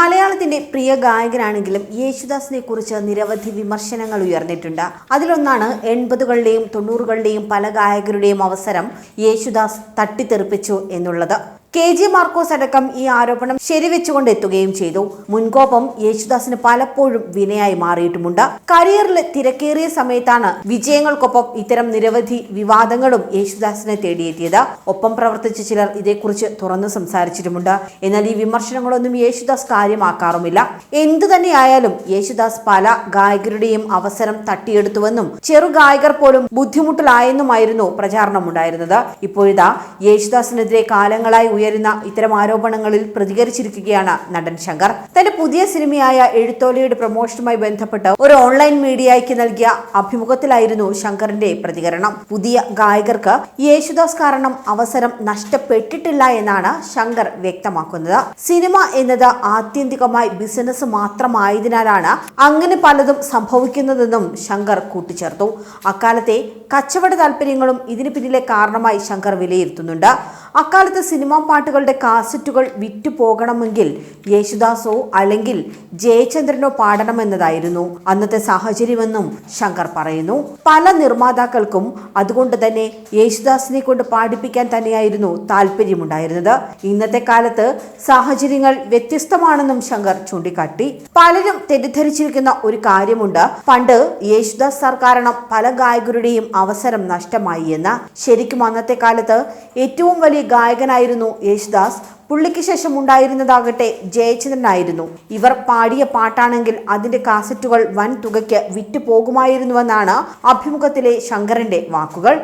മലയാളത്തിന്റെ പ്രിയ ഗായകനാണെങ്കിലും യേശുദാസിനെ കുറിച്ച് നിരവധി വിമർശനങ്ങൾ ഉയർന്നിട്ടുണ്ട്. അതിലൊന്നാണ് എൺപതുകളുടെയും തൊണ്ണൂറുകളുടെയും പല ഗായകരുടെയും അവസരം യേശുദാസ് തട്ടിത്തെറിപ്പിച്ചു എന്നുള്ളത്. കെ ജി മാർക്കോസ് അടക്കം ഈ ആരോപണം ശരിവെച്ചുകൊണ്ട് എത്തുകയും ചെയ്തു. മുൻകോപം യേശുദാസിന് പലപ്പോഴും വിനയായി മാറിയിട്ടുമുണ്ട്. കരിയറിൽ തിരക്കേറിയ സമയത്താണ് വിജയങ്ങൾക്കൊപ്പം ഇത്തരം നിരവധി വിവാദങ്ങളും യേശുദാസിനെ തേടിയെത്തിയത്. ഒപ്പം പ്രവർത്തിച്ച ചിലർ ഇതേക്കുറിച്ച് തുറന്നു സംസാരിച്ചിട്ടുമുണ്ട്. എന്നാൽ ഈ വിമർശനങ്ങളൊന്നും യേശുദാസ് കാര്യമാക്കാറുമില്ല. എന്തു തന്നെയായാലും യേശുദാസ് പല ഗായകരുടെയും അവസരം തട്ടിയെടുത്തുവെന്നും ചെറു ഗായകർ പോലും ബുദ്ധിമുട്ടിലായെന്നുമായിരുന്നു പ്രചാരണമുണ്ടായിരുന്നത്. ഇപ്പോഴിതാ യേശുദാസിനെതിരെ കാലങ്ങളായി ഉയരുന്ന ഇത്തരം ആരോപണങ്ങളിൽ പ്രതികരിച്ചിരിക്കുകയാണ് നടൻ ശങ്കർ. തന്റെ പുതിയ സിനിമയായ എഴുത്തോലയുടെ പ്രൊമോഷനുമായി ബന്ധപ്പെട്ട് ഒരു ഓൺലൈൻ മീഡിയയ്ക്ക് നൽകിയ അഭിമുഖത്തിലായിരുന്നു ശങ്കറിന്റെ പ്രതികരണം. പുതിയ ഗായകർക്ക് യേശുദാസ് കാരണം അവസരം നഷ്ടപ്പെട്ടിട്ടില്ല എന്നാണ് ശങ്കർ വ്യക്തമാക്കുന്നത്. സിനിമ എന്നത് ആത്യന്തികമായി ബിസിനസ് മാത്രമായതിനാലാണ് അങ്ങനെ പലതും സംഭവിക്കുന്നതെന്നും ശങ്കർ കൂട്ടിച്ചേർത്തു. അക്കാലത്തെ കച്ചവട താല്പര്യങ്ങളും ഇതിന് പിന്നിലെ കാരണമായി ശങ്കർ വിലയിരുത്തുന്നുണ്ട്. അക്കാലത്ത് സിനിമാ പാട്ടുകളുടെ കാസറ്റുകൾ വിറ്റു പോകണമെങ്കിൽ യേശുദാസോ അല്ലെങ്കിൽ ജയചന്ദ്രനോ പാടണമെന്നതായിരുന്നു അന്നത്തെ സാഹചര്യമെന്നും ശങ്കർ പറയുന്നു. പല നിർമ്മാതാക്കൾക്കും അതുകൊണ്ട് തന്നെ യേശുദാസിനെ കൊണ്ട് പാടിപ്പിക്കാൻ തന്നെയായിരുന്നു താല്പര്യമുണ്ടായിരുന്നത്. ഇന്നത്തെ കാലത്ത് സാഹചര്യങ്ങൾ വ്യത്യസ്തമാണെന്നും ശങ്കർ ചൂണ്ടിക്കാട്ടി. പലരും തെറ്റിദ്ധരിച്ചിരിക്കുന്ന ഒരു കാര്യമുണ്ട്. പണ്ട് യേശുദാസ് സാർ കാരണം പല ഗായകരുടെയും അവസരം നഷ്ടമായി എന്ന. ശരിക്കും അന്നത്തെ കാലത്ത് ഏറ്റവും വലിയ ഗായകനായിരുന്നു യേശുദാസ്. പുള്ളിക്ക് ശേഷം ഉണ്ടായിരുന്നതാകട്ടെ ജയചന്ദ്രനായിരുന്നു. ഇവർ പാടിയ പാട്ടാണെങ്കിൽ അതിന്റെ കാസറ്റുകൾ വൻ തുകയ്ക്ക് വിറ്റു പോകുമായിരുന്നുവെന്നാണ് അഭിമുഖത്തിലെ ശങ്കരന്റെ വാക്കുകൾ.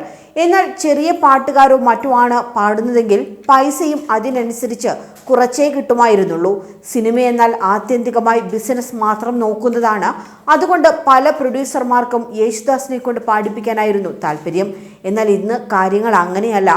എന്നാൽ ചെറിയ പാട്ടുകാരോ മറ്റോ ആണ് പാടുന്നതെങ്കിൽ പൈസയും അതിനനുസരിച്ച് കുറച്ചേ കിട്ടുമായിരുന്നുള്ളൂ. സിനിമ എന്നാൽ ആത്യന്തികമായി ബിസിനസ് മാത്രം നോക്കുന്നതാണ്. അതുകൊണ്ട് പല പ്രൊഡ്യൂസർമാർക്കും യേശുദാസിനെ കൊണ്ട് പാടിപ്പിക്കാനായിരുന്നു താല്പര്യം. എന്നാൽ ഇന്ന് കാര്യങ്ങൾ അങ്ങനെയല്ല.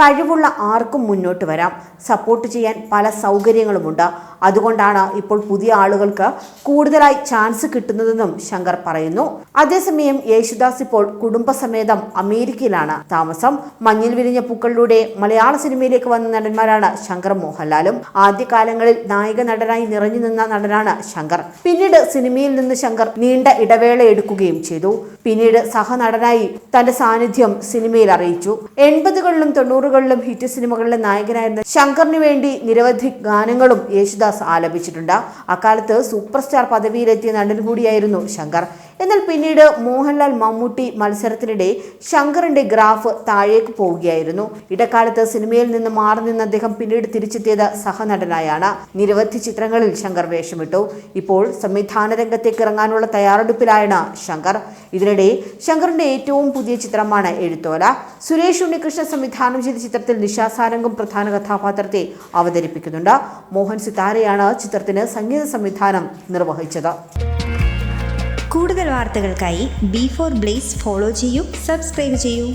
കഴിവുള്ള ആർക്കും മുന്നോട്ട് വരാം. സപ്പോർട്ട് ചെയ്യാൻ പല സൗകര്യങ്ങളുമുണ്ട്. അതുകൊണ്ടാണ് ഇപ്പോൾ പുതിയ ആളുകൾക്ക് കൂടുതലായി ചാൻസ് കിട്ടുന്നതെന്നും ശങ്കർ പറയുന്നു. അതേസമയം യേശുദാസ് ഇപ്പോൾ കുടുംബസമേതം അമേരിക്കയിലാണ് താമസം. മഞ്ഞിൽ വിരിഞ്ഞ പൂക്കളിലൂടെ മലയാള സിനിമയിലേക്ക് വന്ന നടന്മാരാണ് ശങ്കർ മോഹൻലാലും. ആദ്യകാലങ്ങളിൽ നായിക നടനായി നിറഞ്ഞു നിന്ന നടനാണ് ശങ്കർ. പിന്നീട് സിനിമയിൽ നിന്ന് ശങ്കർ നീണ്ട ഇടവേള എടുക്കുകയും ചെയ്തു. പിന്നീട് സഹനടനായി തന്റെ സാന്നിധ്യം സിനിമയിൽ അറിയിച്ചു. എൺപതുകളിലും തൊണ്ണൂറുകളിലും ഹിറ്റ് സിനിമകളിലെ നായകനായിരുന്ന ശങ്കറിന് വേണ്ടി നിരവധി ഗാനങ്ങളും യേശുദാസ് ആലപിച്ചിട്ടുണ്ട്. അക്കാലത്ത് സൂപ്പർ സ്റ്റാർ പദവിയിലെത്തിയ നടൻ കൂടിയായിരുന്നു ശങ്കർ. എന്നാൽ പിന്നീട് മോഹൻലാൽ മമ്മൂട്ടി മത്സരത്തിനിടെ ശങ്കറിന്റെ ഗ്രാഫ് താഴേക്ക് പോവുകയായിരുന്നു. ഇടക്കാലത്ത് സിനിമയിൽ നിന്ന് മാറി നിന്ന് അദ്ദേഹം പിന്നീട് തിരിച്ചെത്തിയത് സഹനടനായാണ്. നിരവധി ചിത്രങ്ങളിൽ ശങ്കർ വേഷമിട്ടു. ഇപ്പോൾ സംവിധാന രംഗത്തേക്ക് ഇറങ്ങാനുള്ള തയ്യാറെടുപ്പിലായാണ് ശങ്കർ. ഇതിനിടെ ശങ്കറിന്റെ ഏറ്റവും പുതിയ ചിത്രമാണ് എഴുത്തോല. സുരേഷ് ഉണ്ണികൃഷ്ണൻ സംവിധാനം ചെയ്ത ചിത്രത്തിൽ നിഷാ സാരംഗം പ്രധാന കഥാപാത്രത്തെ അവതരിപ്പിക്കുന്നുണ്ട്. മോഹൻ സിതാരയാണ് ചിത്രത്തിന് സംഗീത സംവിധാനം നിർവഹിച്ചത്. കൂടുതൽ വാർത്തകൾക്കായി ബി ഫോർ ബ്ലേസ് ഫോളോ ചെയ്യൂ സബ്സ്ക്രൈബ് ചെയ്യൂ.